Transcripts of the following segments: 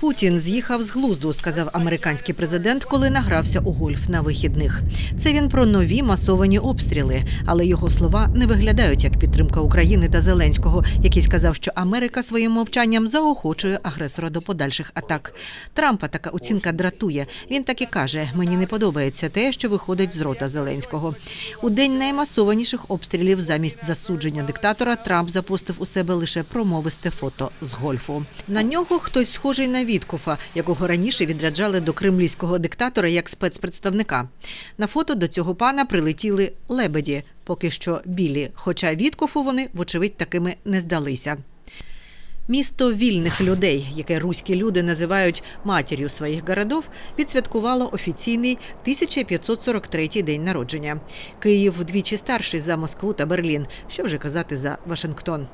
Путін з'їхав з глузду, сказав американський президент, коли награвся у гольф на вихідних. Це він про нові масовані обстріли, але його слова не виглядають як підтримка України та Зеленського, який сказав, що Америка своїм мовчанням заохочує агресора до подальших атак. Трампа така оцінка дратує. Він так і каже: мені не подобається те, що виходить з рота Зеленського. У день наймасованіших обстрілів замість засудження диктатора Трамп запустив у себе лише промовисте фото з гольфу. На нього хтось схожий на Віткофа, якого раніше відряджали до кремлівського диктатора як спецпредставника. На фото до цього пана прилетіли лебеді, поки що білі, хоча Віткофу вони, вочевидь, такими не здалися. Місто вільних людей, яке руські люди називають матір'ю своїх городов, відсвяткувало офіційний 1543-й день народження. Київ вдвічі старший за Москву та Берлін. Що вже казати за Вашингтон.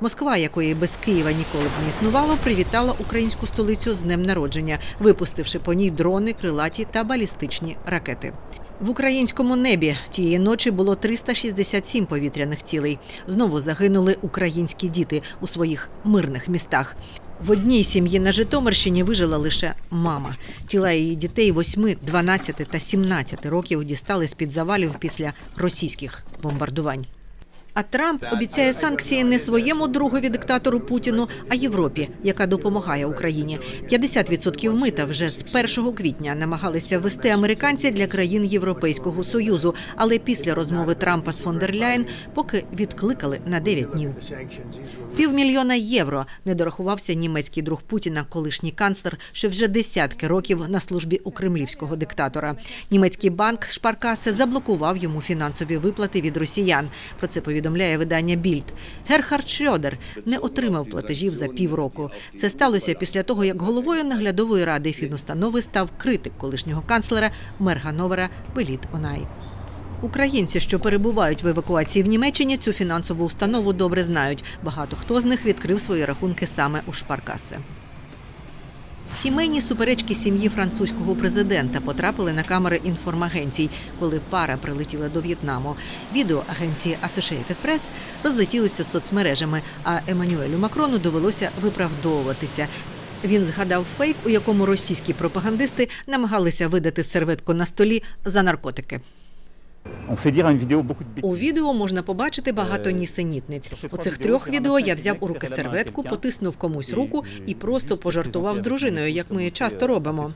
Москва, якої без Києва ніколи б не існувало, привітала українську столицю з днем народження, випустивши по ній дрони, крилаті та балістичні ракети. В українському небі тієї ночі було 367 повітряних цілей. Знову загинули українські діти у своїх мирних містах. В одній сім'ї на Житомирщині вижила лише мама. Тіла її дітей 8, 12 та 17 років дістали з-під завалів після російських бомбардувань. А Трамп обіцяє санкції не своєму другові диктатору Путіну, а Європі, яка допомагає Україні. 50% мита вже з 1 квітня намагалися ввести американці для країн Європейського союзу, але після розмови Трампа з фон дер Ляйн поки відкликали на 9 днів. Півмільйона євро не дорахувався німецький друг Путіна, колишній канцлер, що вже десятки років на службі у кремлівського диктатора. Німецький банк Шпаркасе заблокував йому фінансові виплати від росіян. Про це повідомляє видання Більд. Герхард Шрьодер не отримав платежів за півроку. Це сталося після того, як головою наглядової ради фінустанови став критик колишнього канцлера мер Гановера Беліт Онай. Українці, що перебувають в евакуації в Німеччині, цю фінансову установу добре знають. Багато хто з них відкрив свої рахунки саме у Шпаркасе. Сімейні суперечки сім'ї французького президента потрапили на камери інформагенцій, коли пара прилетіла до В'єтнаму. Відео агенції Associated Press розлетілося соцмережами, а Еммануелю Макрону довелося виправдовуватися. Він згадав фейк, у якому російські пропагандисти намагалися видати серветку на столі за наркотики. У відео можна побачити багато нісенітниць. У цих трьох відео я взяв у руки серветку, потиснув комусь руку і просто пожартував з дружиною, як ми часто робимо.